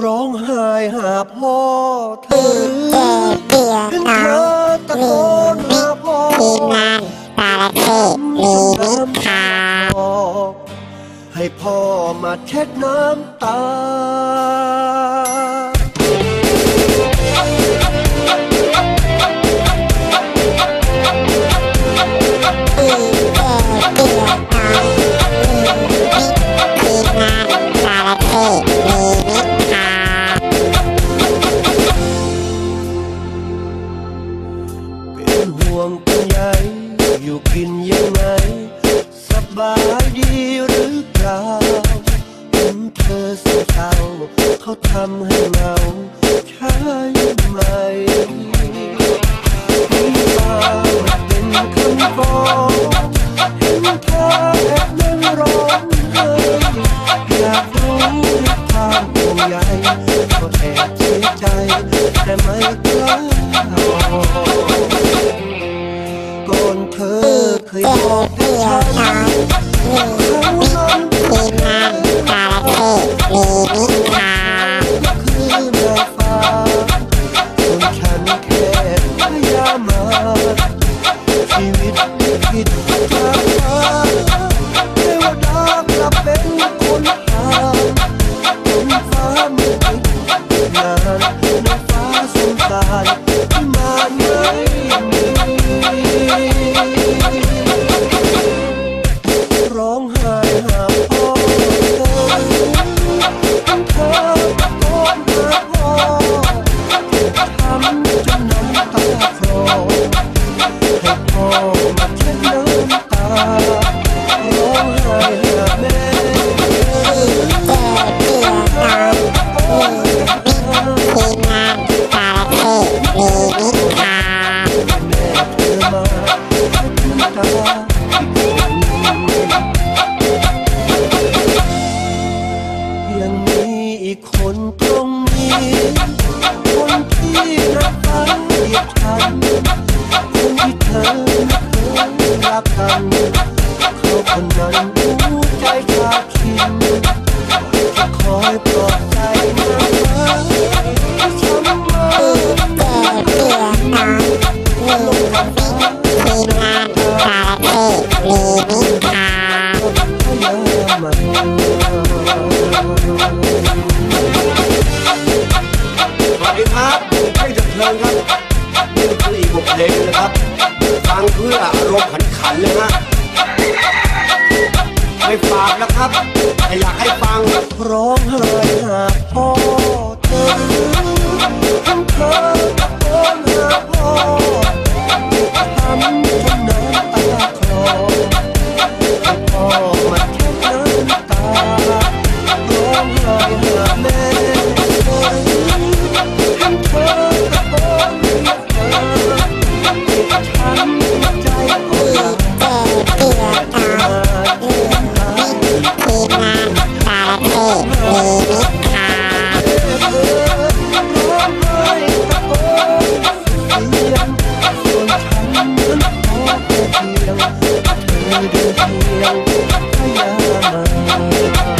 ร้องไห้หาพ่อเธอเจเดียเป็นน้เธองอตะโกนหาพ่อทีมงานสารเทศมีนิทานให้พ่อมาเช็ดน้ำตา กินยังไงสบายดีหรือเปล่าเห็นเธอเศร้าเขาทำให้เหงาใช่ไหมน้ำตาเป็นคำฟ้องเห็นเธอแอบนั่งร้องไห้อยากรู้ด้วยความห่วงใยก็แอบเสียใจแต่ไม่ คนตรงนี้ คนที่รักฟังเหยียดฉันคนที่เธอไม่เคยรักกันเขาคนนั้นรู้ใจชาคินจะคอยปลอบ สวัสดีครับให้เดินเพลินครับนี่คืออีกบทเพลงนะครับฟังเพื่ออารมณ์ขันขันเลยฮะไม่ฝากนะครับแต่อยากให้ฟังร้องไห้หาพ่อ Ayaw, ayaw